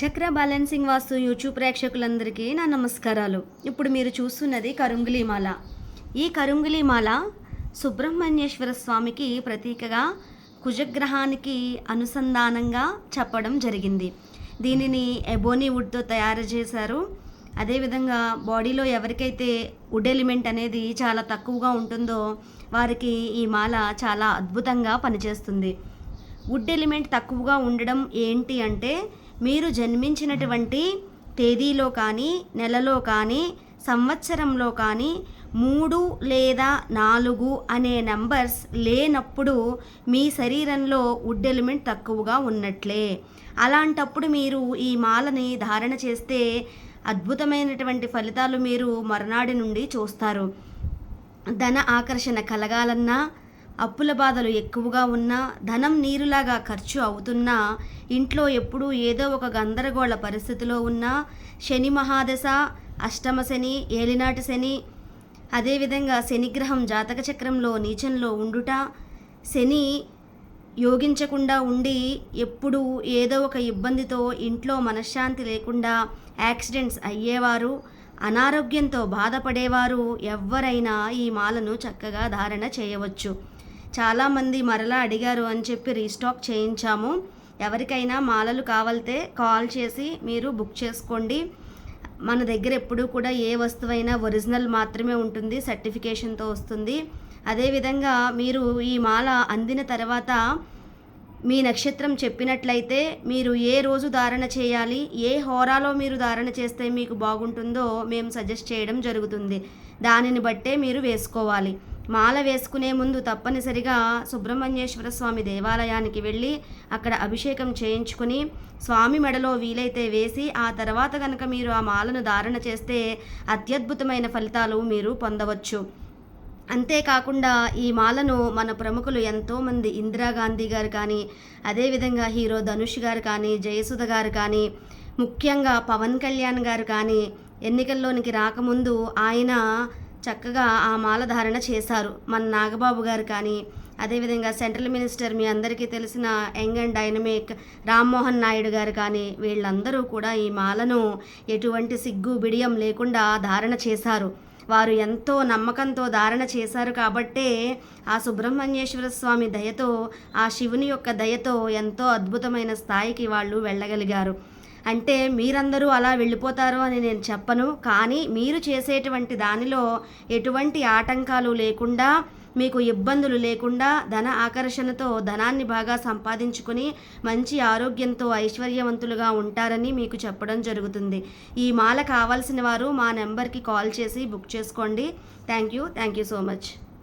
చక్ర బ్యాలెన్సింగ్ వాస్తు యూట్యూబ్ ప్రేక్షకులందరికీ నా నమస్కారాలు. ఇప్పుడు మీరు చూస్తున్నది కరుంగులి మాల ఈ కరుంగులి మాల సుబ్రహ్మణ్యేశ్వర స్వామికి ప్రతీకగా కుజగ్రహానికి అనుసంధానంగా చెప్పడం జరిగింది. దీనిని ఎబోనీ వుడ్తో తయారు చేశారు. అదేవిధంగా బాడీలో ఎవరికైతే వుడ్ ఎలిమెంట్ అనేది చాలా తక్కువగా ఉంటుందో వారికి ఈ మాల చాలా అద్భుతంగా పనిచేస్తుంది. వుడ్ ఎలిమెంట్ తక్కువగా ఉండడం ఏంటి అంటే మీరు జన్మించినటువంటి తేదీలో కానీ నెలలో కానీ సంవత్సరంలో కానీ మూడు లేదా నాలుగు అనే నంబర్స్ లేనప్పుడు మీ శరీరంలో వుడ్ ఎలిమెంట్ తక్కువగా ఉన్నట్లే. అలాంటప్పుడు మీరు ఈ మాలని ధారణ చేస్తే అద్భుతమైనటువంటి ఫలితాలు మీరు మరునాడి నుండి చూస్తారు. ధన ఆకర్షణ కలగాలన్నా అప్పుల బాధలు ఎక్కువగా ఉన్నా ధనం నీరులాగా ఖర్చు అవుతున్నా ఇంట్లో ఎప్పుడూ ఏదో ఒక గందరగోళ పరిస్థితిలో ఉన్నా శని మహాదశ అష్టమ శని ఏలినాటి శని అదేవిధంగా శనిగ్రహం జాతక చక్రంలో నీచంలో ఉండుట శని యోగించకుండా ఉండి ఎప్పుడు ఏదో ఒక ఇబ్బందితో ఇంట్లో మనశ్శాంతి లేకుండా యాక్సిడెంట్స్ అయ్యేవారు అనారోగ్యంతో బాధపడేవారు ఎవ్వరైనా ఈ మాలను చక్కగా ధారణ చేయవచ్చు. చాలామంది మరలా అడిగారు అని చెప్పి రీస్టాక్ చేయించాము. ఎవరికైనా మాలలు కావాలితే కాల్ చేసి మీరు బుక్ చేసుకోండి. మన దగ్గర ఎప్పుడూ కూడా ఏ వస్తువైనా ఒరిజినల్ మాత్రమే ఉంటుంది సర్టిఫికేషన్తో వస్తుంది. అదేవిధంగా మీరు ఈ మాల అందిన తర్వాత మీ నక్షత్రం చెప్పినట్లయితే మీరు ఏ రోజు ధారణ చేయాలి ఏ హోరాలో మీరు ధారణ చేస్తే మీకు బాగుంటుందో మేము సజెస్ట్ చేయడం జరుగుతుంది. దానిని బట్టే మీరు వేసుకోవాలి. మాల వేసుకునే ముందు తప్పనిసరిగా సుబ్రహ్మణ్యేశ్వర స్వామి దేవాలయానికి వెళ్ళి అక్కడ అభిషేకం చేయించుకుని స్వామి మెడలో వీలైతే వేసి ఆ తర్వాత కనుక మీరు ఆ మాలను ధారణ చేస్తే అత్యద్భుతమైన ఫలితాలు మీరు పొందవచ్చు. అంతేకాకుండా ఈ మాలను మన ప్రముఖులు ఎంతోమంది ఇందిరాగాంధీ గారు కానీ అదేవిధంగా హీరో ధనుష్ గారు కానీ జయసుధ గారు కానీ ముఖ్యంగా పవన్ కళ్యాణ్ గారు కానీ ఎన్నికల్లోనికి రాకముందు ఆయన చక్కగా ఆ మాల ధారణ చేశారు. మన నాగబాబు గారు కానీ అదేవిధంగా సెంట్రల్ మినిస్టర్ మీ అందరికీ తెలిసిన young and dynamic Rammohan Naidu గారు కానీ వీళ్ళందరూ కూడా ఈ మాలను ఎటువంటి సిగ్గు బిడియం లేకుండా ధారణ చేశారు. వారు ఎంతో నమ్మకంతో ధారణ చేశారు కాబట్టే ఆ సుబ్రహ్మణ్యేశ్వర స్వామి దయతో ఆ శివుని యొక్క దయతో ఎంతో అద్భుతమైన స్థాయికి వాళ్ళు వెళ్ళగలిగారు. అంటే మీరందరూ అలా వెళ్ళిపోతారు అని నేను చెప్పను. కానీ మీరు చేసేటువంటి దానిలో ఎటువంటి ఆటంకాలు లేకుండా మీకు ఇబ్బందులు లేకుండా ధన ఆకర్షణతో ధనాన్ని బాగా సంపాదించుకుని మంచి ఆరోగ్యంతో ఐశ్వర్యవంతులుగా ఉంటారని మీకు చెప్పడం జరుగుతుంది. ఈ మాల కావాల్సిన వారు మా నెంబర్కి కాల్ చేసి బుక్ చేసుకోండి. Thank you thank you so much.